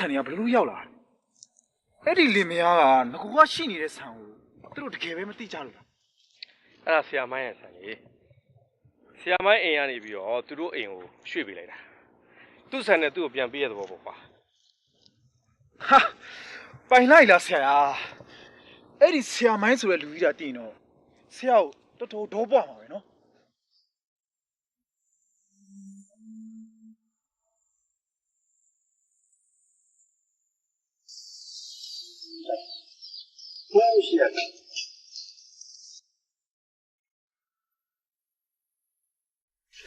ဆန်တွေကဘယ်လိုလုပ်ရောက်လာလဲအဲ့ဒီလင်မယားကငကူကရှိနေတဲ့ဆန်ကိုသူတို့တကယ်ပဲမသိကြလို့လားအဲ့ဒါဆီယာမိုင်းရဲ့ဆန်လေဆီယာမိုင်းအိမ်ကနေပြီးတော့သူတို့အိမ်ကိုရွှေ့ပေးလိုက်တာသူ့ဆန်နဲ့သူ့ကိုပြန်ပေးရတဲ့ဘောပေါ့ကွာဟာပိုင်လိုက်လားဆရာအဲ့ဒီဆရာမိုင်းဆိုတဲ့လူကြီးတာတည်ရင်တော့ဆရာကိုတော်တော်ဒေါပွားမှာပဲနော်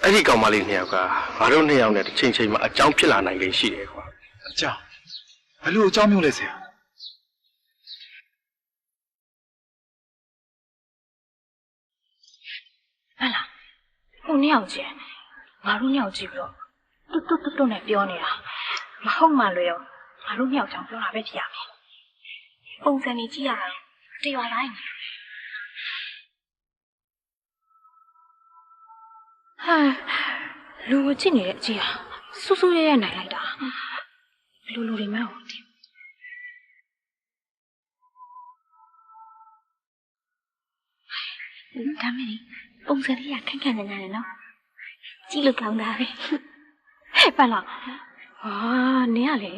အဲ့ဒီကောင်မလေးနှစ်ယောက်ကငါတို့နှစ်ယောက်နဲ့တစ်ချိန်ချိန်မှာအကြောင်းဖြစ်လာနိုင်လေရှိတယ်ကွာအကြောင်းဘယ်လိုအကြောင်းမျိုးလဲဆရာဟဲ့လားဟိုနှစ်ယောက်ချင်းငါတို့နှစ်ယောက်ကြည့်ပြီးတော့တွတ်တွတ်တွတ်တွတ်နဲ့ပြောနေတာမဟုတ်မှလွယ်ရောငါတို့နှစ်ယောက်ချောင်ပြောတာပဲဖြစ်ရမယ် ပုံစံကြီးကြည့်ရတာတရွာတိုင်းဟမ်လူကိုကြည့်နေတဲ့အကြည့်ဟာစူးစူးရဲရဲနိုင်လိုက်တာဘယ်လူလူတွေမှန်းမသိဘူးဒါမဲ့ပုံစံလေးကခက်ခက်နေနေတယ်နော်ကြည့်လို့ကောင်းတာပဲဟဲ့ပါလားဟာနင်ကလေ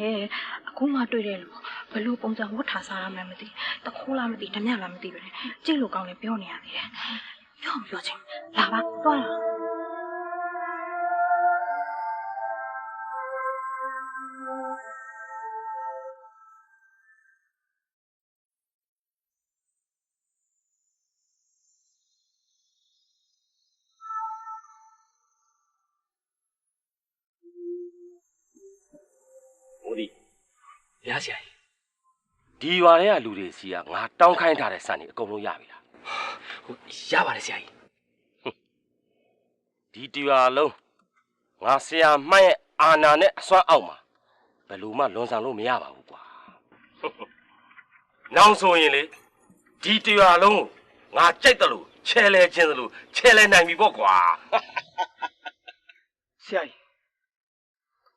အခုမှတွေ့တယ်လို့ ဘယ်လိုပုံစံဝတ်ထားစားရမှန်းမသိတခိုးလားမသိဓမြလားမသိပဲကြည့်လို့ကောင်းတယ်ပြောနေရသေးတယ်ပြောမပြောချင်းလာပါသွားလာဟိုဒီရဆရာကြီး ဒီရွာထဲကလူတွေစီကငါတောင်းခိုင်းထားတဲ့စံတွေအကုန်လုံးရပြီလားဟိုရပါတယ်ဆရာကြီးဒီတရွာလုံးငါဆရာမှတ်ရဲ့အာနာနဲ့အစွမ်းအောက်မှာဘယ်လိုမှလွန်ဆန်လို့မရပါဘူးကွာနောင်ဆိုရင်လေဒီတရွာလုံးကိုငါကြိုက်တယ်လို့ချဲလဲခြင်းတယ်လို့ချဲလဲနိုင်ပြီပေါ့ကွာဆရာကြီး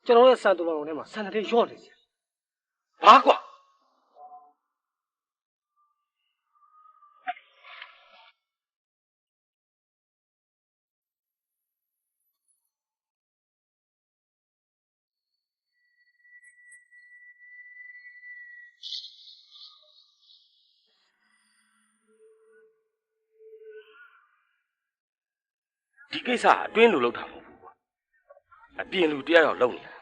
ကျွန်တော်ရဲ့စံတူလုံးထဲမှာစံတဲ့ရော့နေဆရာဘာကွာ ဒီကိစ္စကအတွင်းလူလောက်တာမဟုတ်ဘူးကွာအပြင်လူတရားရောက်လုံနေတာ